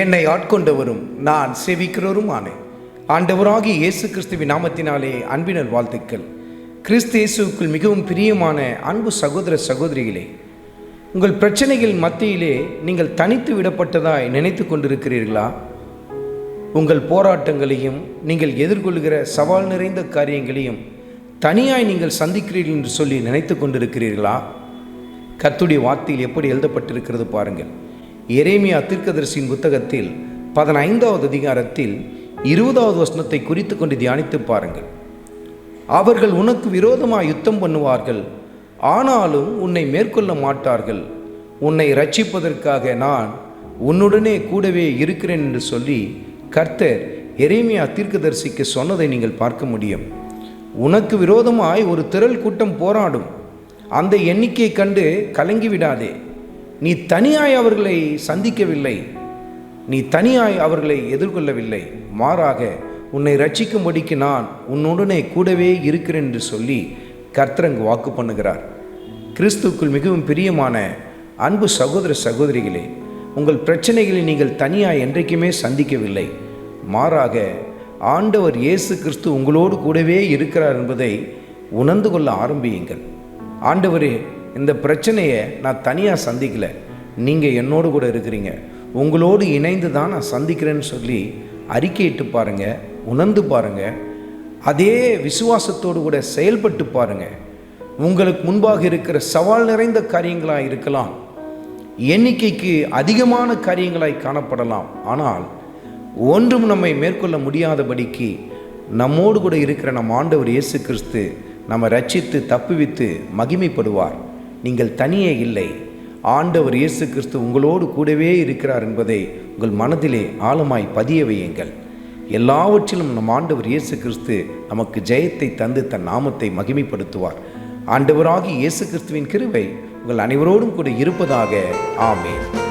என்னை ஆட்கொண்டவரும் நான் செவிக்கிறவருமானேன் ஆண்டவராகிய இயேசு கிறிஸ்துவின் நாமத்தினாலே அன்பினர் வாழ்த்துக்கள். கிறிஸ்து இயேசுவுக்குள் மிகவும் பிரியமான அன்பு சகோதர சகோதரிகளே உங்கள் பிரச்சனைகள் மத்தியிலே நீங்கள் தனித்து விடப்பட்டதாய் நினைத்து கொண்டிருக்கிறீர்களா? உங்கள் போராட்டங்களையும் நீங்கள் எதிர்கொள்கிற சவால் நிறைந்த காரியங்களையும் தனியாய் நீங்கள் சந்திக்கிறீர்கள் என்று சொல்லி நினைத்து கொண்டிருக்கிறீர்களா? கத்துடைய வார்த்தையில் எப்படி எழுதப்பட்டிருக்கிறது பாருங்கள். எரேமியா தீர்க்கதரிசியின் புத்தகத்தில் பதினைந்தாவது அதிகாரத்தில் இருபதாவது வசனத்தை குறித்து கொண்டு தியானித்து பாருங்கள். அவர்கள் உனக்கு விரோதமாக யுத்தம் பண்ணுவார்கள் ஆனாலும் உன்னை மேற்கொள்ள மாட்டார்கள். உன்னை ரட்சிப்பதற்காக நான் உன்னுடனே கூடவே இருக்கிறேன் என்று சொல்லி கர்த்தர் எரேமியா தீர்க்கதரிசிக்கு சொன்னதை நீங்கள் பார்க்க முடியும். உனக்கு விரோதமாய் ஒரு திரள் கூட்டம் போராடும். அந்த எண்ணிக்கை கண்டு கலங்கி விடாதே நீ தனியாய் அவர்களை சந்திக்கவில்லை. நீ தனியாய் அவர்களை எதிர்கொள்ளவில்லை. மாறாக உன்னை ரட்சிக்கும்படிக்கு நான் உன்னுடனே கூடவே இருக்கிறேன் என்று சொல்லி கர்த்தரங்கு வாக்கு பண்ணுகிறார். கிறிஸ்துக்குள் மிகவும் பிரியமான அன்பு சகோதர சகோதரிகளே உங்கள் பிரச்சனைகளை நீங்கள் தனியாக என்றைக்குமே சந்திக்கவில்லை. மாறாக ஆண்டவர் இயேசு கிறிஸ்து உங்களோடு கூடவே இருக்கிறார் என்பதை உணர்ந்து கொள்ள ஆரம்பியுங்கள். ஆண்டவரே இந்த பிரச்சனையை நான் தனியாக சந்திக்கல. நீங்கள் என்னோடு கூட இருக்கிறீங்க. உங்களோடு இணைந்து தான் நான் சந்திக்கிறேன்னு சொல்லி அறிக்கையிட்டு பாருங்க உணர்ந்து பாருங்கள் அதே விசுவாசத்தோடு கூட செயல்பட்டு பாருங்கள் உங்களுக்கு முன்பாக இருக்கிற சவால் நிறைந்த காரியங்களாக இருக்கலாம். எண்ணிக்கைக்கு அதிகமான காரியங்களாய் காணப்படலாம். ஆனால் ஒன்றும் நம்மை மேற்கொள்ள முடியாதபடிக்கு நம்மோடு கூட இருக்கிற நம் ஆண்டவர் இயேசு கிறிஸ்து நம்ம ரட்சித்து தப்புவித்து மகிமைப்படுவார். நீங்கள் தனியே இல்லை. ஆண்டவர் இயேசு கிறிஸ்து உங்களோடு கூடவே இருக்கிறார் என்பதை உங்கள் மனதிலே ஆழமாய் பதிய வையுங்கள். எல்லாவற்றிலும் நம் ஆண்டவர் இயேசு கிறிஸ்து நமக்கு ஜெயத்தை தந்து தன் நாமத்தை மகிமைப்படுத்துவார். ஆண்டவராகி இயேசு கிறிஸ்துவின் கிருவை உங்கள் அனைவரோடும் கூட இருப்பதாக. ஆமேன்.